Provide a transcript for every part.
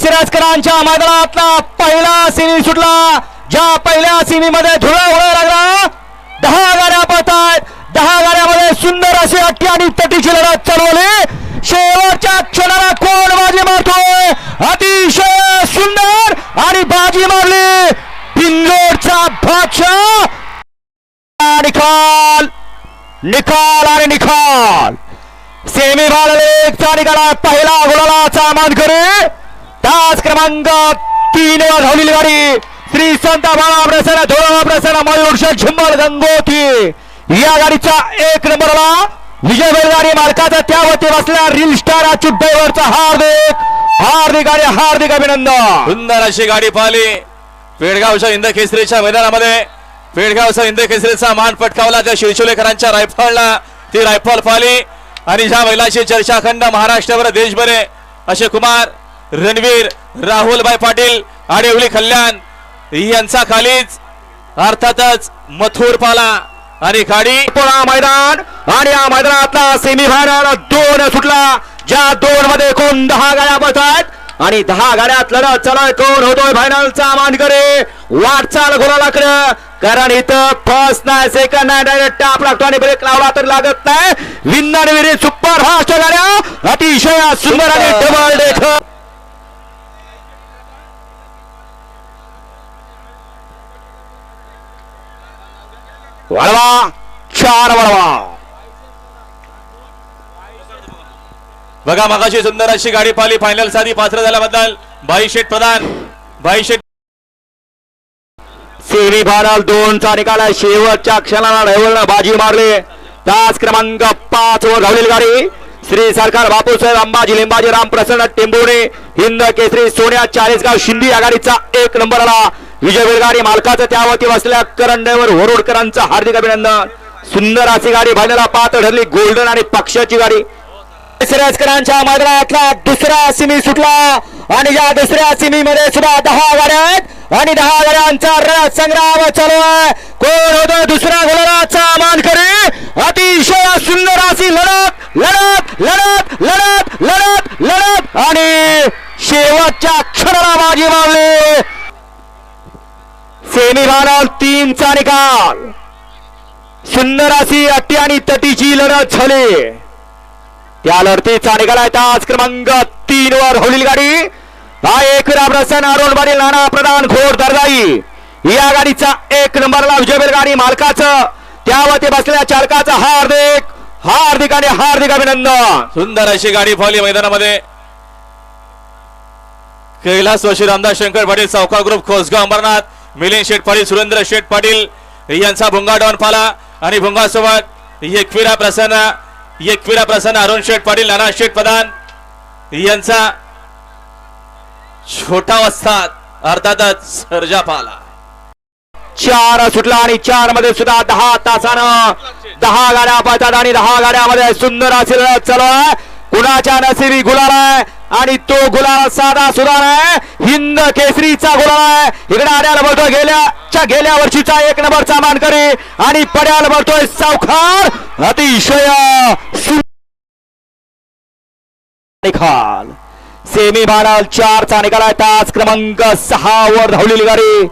सिराजकरांच्या मैदानातला पहिला सेमी सुटला. ज्या पहिल्या सेमी मध्ये धुळा उडा लागला दहा गाड्या पळतायत. दहा गाड्यामध्ये सुंदर अशी अट्टी आणि तटीची लढत चालवली. शेवटच्या क्षणाला कोण बाजी मारतोय? अतिशय सुंदर आणि बाजी मारली. पिंजोडचा बादशाह. निकाल निकाल आणि निकाल सेमी चा निकाला. पहिला गुलालाचा करे तास क्रमांक तीन वर धावलेली गाडी. श्री संत बाळा प्रसन्न धोरणा प्रसन्न मयूर शेठ गंगोती या गाडीचा एक नंबरला विजय बैलगाडी मालकाचा त्यावरती बसला रील स्टार अच्युत ड्रायव्हरचा हार्दिक हार्दिक आणि हार्दिक अभिनंदन. सुंदर अशी गाडी पाहिली. पेडगावच्या इंद केसरीच्या मैदानामध्ये पेडगावचा इंद केसरीचा मान पटकावला त्या शिरचोलेकरांच्या रायफलला. ती रायफल पाहिली. आणि ज्या महिलांची चर्चाखंड महाराष्ट्रभर देशभरे असे कुमार रणवीर राहुलभाई पाटील आडिवली कल्याण यांचा खालीच अर्थातच मथुर पाला आणि खाडी. पुन्हा मैदान आणि या मैदानातला सेमी फायनल दोन सुटला. ज्या दोन मध्ये एकूण दहा गाड्या बसतात आणि दहा गाड्यात लढत चला कोण होतोय फायनलचा मानकरे? वाटचाल घोरालाकडे कारण इथं फर्स्ट नाही सेकंड नाही डायरेक्ट टाप लागतो आणि ब्रेक लावला तर लागत नाही. विन्नर विरे सुपर फास्ट गाड्या. अतिशय सुंदर आणि डबल डेक वळवा चार वळवा. बघा मगाशी सुंदर अशी गाडी पाहिली. फायनल साधी पात्र झाल्याबद्दल भाई शेठ प्रधान भाई शेठ सेमी फायनल दोनचा निकाल आहे. शेवटच्या क्षणाला ड्रायव्हरनं बाजी मारली. तास क्रमांक पाच वर धावलेली गाडी. श्री सरकार बापूसाहेब अंबाजी लिंबाजी राम प्रसन्न टेंबोडे हिंद केसरी सोन्या चाळीसगाव शिंदी या गाडीचा एक नंबर आला. विजय बैलगाडी मालकाचं त्यावरती बसलेल्या करण ड्रायव्हर हार्दिक अभिनंदन. सुंदर अशी गाडी भाजला पात ठरली गोल्डन आणि पक्षाची गाडी. सिराजकरांच्या मैदानातला दुसरा सिमी सुटला. आणि या दुसऱ्या सिमी मध्ये सुद्धा दहा गाड्या आहेत आणि दहा गाड्यांचा रस संग्राम चालू आहे. कोण होतो? दुसऱ्या गोलाचा मानकरी. अतिशय सुंदर अशी लढत लढत लढत लढत लढत लढत. आणि शेवटच्या क्षणाला बाजी मारली. सेमीफायनल तीनचा निकाल. सुंदर अशी अट्टी आणि तटीची लढत झाली. त्या लढतीचा निकाल आहे तास क्रमांक तीन वर होईल गाडी. हा एक प्रसन्न अरुण पाटील नाना प्रधान घोर दरदाई या गाडीचा एक नंबरला विजय गाडी मालकाचं. त्यावरती बसलेल्या चालकाचा हार्दिक हार्दिक आणि हार्दिक अभिनंदन. सुंदर अशी गाडी पाहिली मैदानामध्ये. कैलास वशी रामदास शंकर पाटील सावकार ग्रुप खोसगाव अंबरनाथ. मिलिंद शेठ पाटील सुरेंद्र शेठ पाटील यांचा भुंगा डॉन पाला आणि भुंगासोबत एकविरा प्रसन्न एकविरा प्रसन्न अरुण शेठ पाटील नाना शेठ प्रधान यांचा छोटा वस्तात अर्थातच सर्जा पाला चार सुटला आणि चारमध्ये सुद्धा दहा तासानं दहा गाड्या पळतात आणि दहा गाड्यामध्ये सुंदर असेल लढत चालू आहे. कुणाच्या नसिबी गुलाल आहे. आणि तो गुलाल साधा सुधार आहे. हिंद केसरीचा गुलाल आहे. इकडे आड्याला बोलतोय गेल्याच्या गेल्या वर्षीचा एक नंबरचा मानकरी. आणि पड्याला बोलतोय सावखार अतिशय सुंदर निकाल. सेमी फायनल चारचा निकाल आहे. तास क्रमांक सहा वर धावलेली गाडी.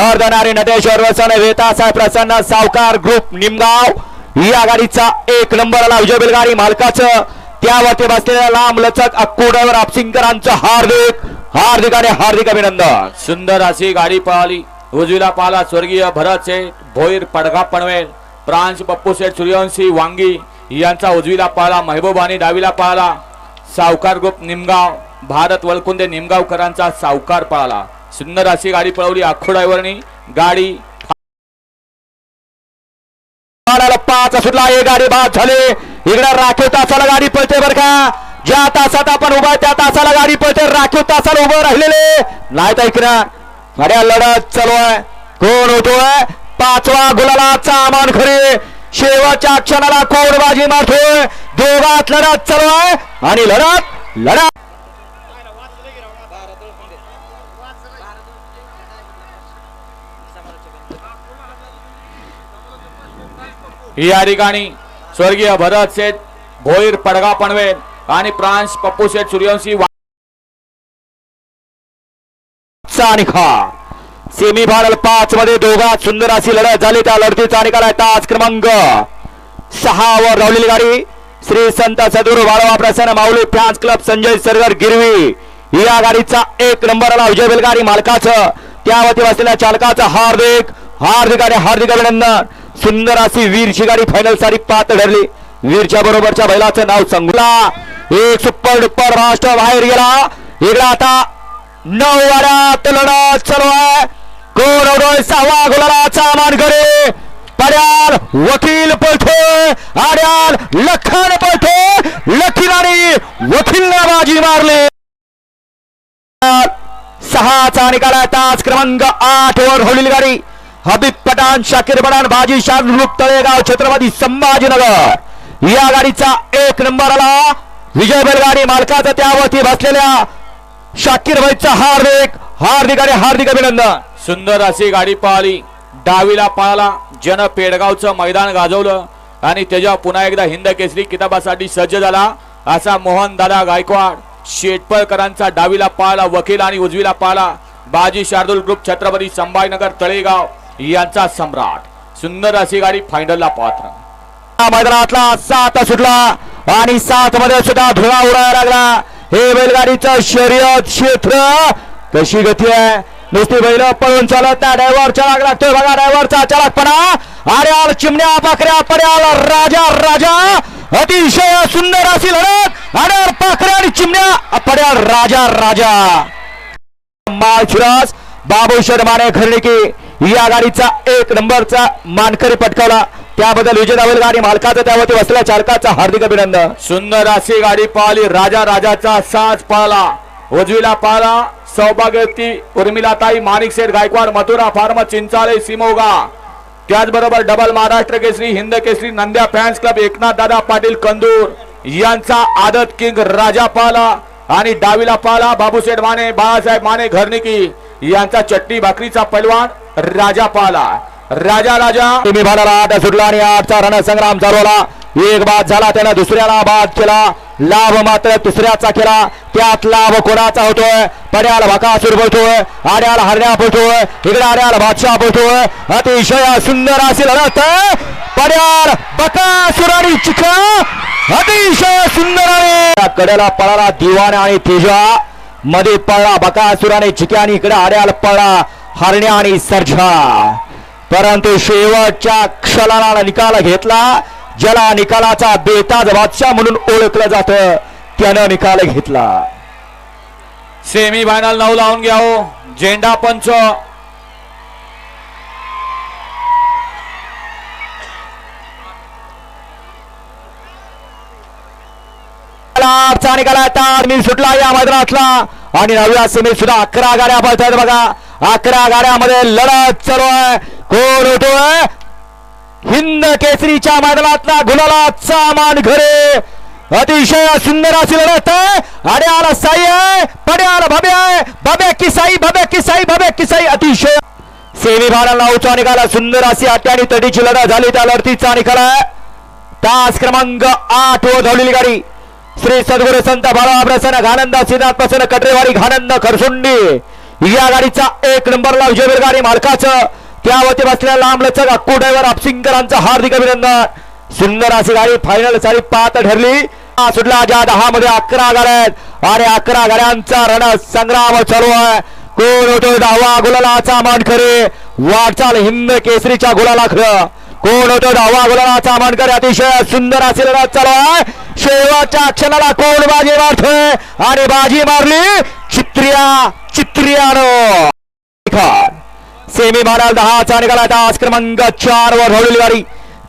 अर्धनारी नटेश्वर वसन वेतासाहेब प्रसन्न सावकार ग्रुप निमगाव. या गाडीचा एक नंबर आला विजय बैलगाडी मालकाचं. त्या वाटे बसलेल्या लांब लचक अक्कोड्यावर आपसिंकरांचं हार्दिक हार्दिक आणि हार्दिक अभिनंदन. सुंदर अशी गाडी पळाली. उजवीला पाला स्वर्गीय भरत शेठ भोईर पडगा पनवेल प्रांश पप्पू शेठ सूर्यवंशी वांगी यांचा उजवीला पाळला महबूब डावीला पाळला सावकार ग्रुप निमगाव भारत वलकुंदे निमगावकरांचा सावकार पळाला सुंदर अशी गाडी पळवली आखो गाडी गाड्याला पाच सुटला एक गाडी बाद झाले. इकडे राखीव तासाला गाडी पळते बर का? ज्या तासात आपण उभा त्या तासाला गाडी पळते. राखीव तासाला उभं राहिलेले. नाही तर इकडं. गाड्या लढत चालू आहे. कोण होतोय पाचवा गुलाला चामान खरे. शेवटच्या क्षणाला कोण बाजी मारतोय. दोघात लढत चालू आहे. आणि लढत लढत. या ठिकाणी स्वर्गीय भरत शेठ भोईर पडगा पनवेल आणि प्रांश पप्पू शेठ सूर्यवंशी चा सेमी फायनल पाच मध्ये दोघात सुंदर अशी लढत झाली. त्या लढतीचा निकाल आहे तास क्रमांक सहा वर धावलेली गाडी. श्री संत सदुरू बाळवा प्रसन्न माऊली फॅन्स क्लब संजय सरगर गिरवी. या गाडीचा एक नंबरला विजय बैलगाडी मालकाचं. त्यावरती बसलेल्या चालकाचं हार्दिक हार्दिक आणि हार्दिक अभिनंदन. सुंदर अशी वीरची गाडी फायनल सारी पात ठरली वीरच्या बरोबरच्या बैलाचं नाव संगला. एक सुपर डुप्पर महाराष्ट्र बाहेर गेला. इकडे आता नऊ वाड्यात लढत चालू आहे. कोण उडोय सहावा गुलालाचा घरे पड्याल वकील पळतोय. आड्याल लखन पळतोय. लखील आणि बाजी मारली. सहाचा निकाला आहे. तास क्रमांक आठ वर होईल गाडी. हबीब पठाण शाकीर पठाण बाजी रूप तळेगाव छत्रपती संभाजीनगर. या गाडीचा एक नंबर आला विजय बैलगाडी मालकाचा त्यावरती बसलेल्या शाकीर भाईचा हार्दिक हार्दिक आणि हार्दिक अभिनंदन. सुंदर अशी गाडी पळाली डावीला पळाला. जन पेडगावचं मैदान गाजवलं. आणि त्याच्या पुन्हा एकदा हिंद केसरी किताबासाठी सज्ज झाला. असा मोहन दादा गायकवाड शेटपळकरांचा डावीला पाळला वकील आणि उजवीला पळाला. बाजी शार्दूल ग्रुप छत्रपती संभाजीनगर तळेगाव. यांचा सम्राट. सुंदर अशी गाडी फायनलला पात्र मैदानातला सात सुटला आणि सात मध्ये सुद्धा धुळा उडायला लागला. हे बैलगाडीचं शर्यत क्षेत्र. कशी गती आहे? नुसती बैल पळून चालत त्या ड्रायव्हर चालक लागतोय बघा ड्रायव्हरचा चालकपणा आल चिमण्या पाखऱ्या पड्याल राजा राजा. अतिशय सुंदर अशी लढत आड्याल पाखऱ्या आणि चिमण्या. पड्याल राजा राजा. माळशिरस बाबू शर्माने खरेदी या गाडीचा एक नंबरचा मानकरी पटकावला. त्याबद्दल विजय गाडी मालकाचा त्यावरती बसलेल्या चालकाचा हार्दिक अभिनंदन. सुंदर अशी गाडी पाहली. राजा राजाचा साज पळाला उजवीला पळाला सौभाग्यवती उर्मिलाताई माणिक शेठ गायकवाड मथुरा फार्म चिंचाळे सिमोगा. त्याचबरोबर double Maharashtra Kesari Hind Kesari Nandya fans club Eknath दादा पाटील कंदूर. यांचा आदत किंग राजा पाला आणि डावीला पाला बाबूशेठ माने बाळासाहेब माने घरनिकी यांचा चट्टी भाकरीचा पैलवान राजा पाला. राजा राजा. तुम्ही भाडाला आठ सुटला आणि आठचा रणसंग्राम चालवला. एक बाद झाला त्यानं दुसऱ्याला बाद केला. लाभ मात्र दुसऱ्याचा केला. त्यात लाभ कोणाचा होतोय? पड्याला भकासूर बोलतोय आड्याला हरण्या बोलतोय इकडे आड्याला बादशाह बोलतोय. अतिशय सुंदर असेल रथ पड्याल बकासूर आणि चिखा अतिशय सुंदर आहे. कड्याला पळाला दिवाण आणि तेजा. मध्ये पळला बकासूर आणि चिक्या आणि इकडे आड्याला पळा हरण्या आणि सर्जा. परंतु शेवटच्या क्षणाला निकाल घेतला. ज्याला निकालाचा बेताज बादशाह म्हणून ओळखलं जात त्यानं निकाल घेतला. सेमी फायनल नऊ लावून घ्या हो. झेंडा पंच. निकाल आहे. तार मी सुटला या मैदानातला. आणि नवव्या सेमीत सुद्धा अकरा गाड्या पळतायत बघा. अकरा गाड्यामध्ये लढत चालू आहे. कोण होतोय हिंद केसरीच्या मैदानातला गुलाला सामान घरे. अतिशय सुंदर अशी लढत आहे. अड्याला साई आहे पड्याला भबे आहे. भबे की साई किसाई की साई की साई. अतिशय सेमी फायनल उचा निकाला सुंदर अशी अट्ट्याणी तडीची लढत झाली. त्या लढतीचा निकाल आहे. तास क्रमांक आठ व धावलेली गाडी. श्री सद्गुरु संत बाळा प्रसन्न घानंद सिद्धार्थ प्रसन्न कटरेवाडी घानंद खरसुंडी. या गाडीचा एक नंबरला विजयवीर गाडी मालकाचं. त्यावरती बसलेल्या लांब लचक अक्कू ड्रायव्हर अपसिंगरांचं हार्दिक अभिनंदन. सुंदर अशी गाडी फायनल सारी पात ठरली. सुटला ज्या दहा मध्ये अकरा गाड्या आहेत. आणि अकरा गाड्यांचा रण संग्राम चालू आहे. कोण होतो दहावा? गुलालाचा खरे वाटचाल हिंद केसरीच्या गुलालाकडं कोण होतो? दहावा गुलालाचा मानकर अतिशय सुंदर असेल लढत चालू आहे. शेवटच्या क्षणाला कोण बाजी मारतोय? आणि बाजी मारली चित्रिया चित्रियानो सेमी फायनल दहाचा निकाला तास क्रमांक चार वर धावलेली गाडी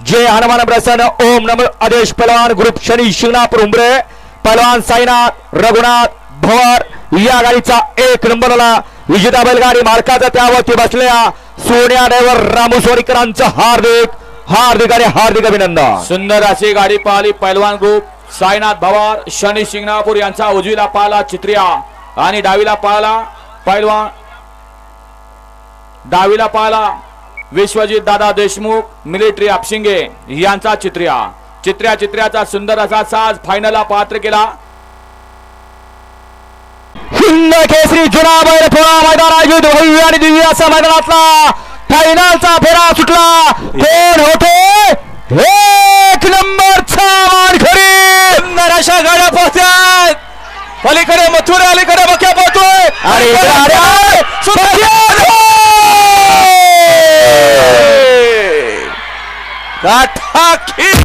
जय हनुमान प्रसन्न. ओम नम आदेश पलवान ग्रुप शनी शिंगणापूर उमरे. पलवान साईनाथ रघुनाथ भवर. या गाडीचा एक नंबरला विजेता बैलगाडी मालकाचा त्यावरती बसलेल्या सोन्या ड्रायव्हर रामू सोरीकरांचं हार्दिक हार्दिक आणि हार्दिक अभिनंदन. सुंदर अशी गाडी पाहिली पैलवान ग्रुप साईनाथ भवार शनी शिंगणापूर यांचा उजवीला पाहिला चित्रिया आणि डावीला पाहिला पैलवान. डावीला पाहिला विश्वजित दादा देशमुख मिलिटरी आपशिंगे यांचा चित्रिया. चित्र्या चित्र्याचा सुंदर असा साज फायनलला पात्र केला. हिंद केसरी जुना बैल थोडा मैदान आयोजित भव्य आणि दिव्य असा मैदानातला फायनलचा फेरा सुटला. कोण होते? एक नंबरचा मानकरी सुंदर अशा गाड्या पोहोचतात पलीकडे मथुरा अलीकडे बक्या पोहोचतोय. अरे अरे, अरे, सुंदर! गाठा खीर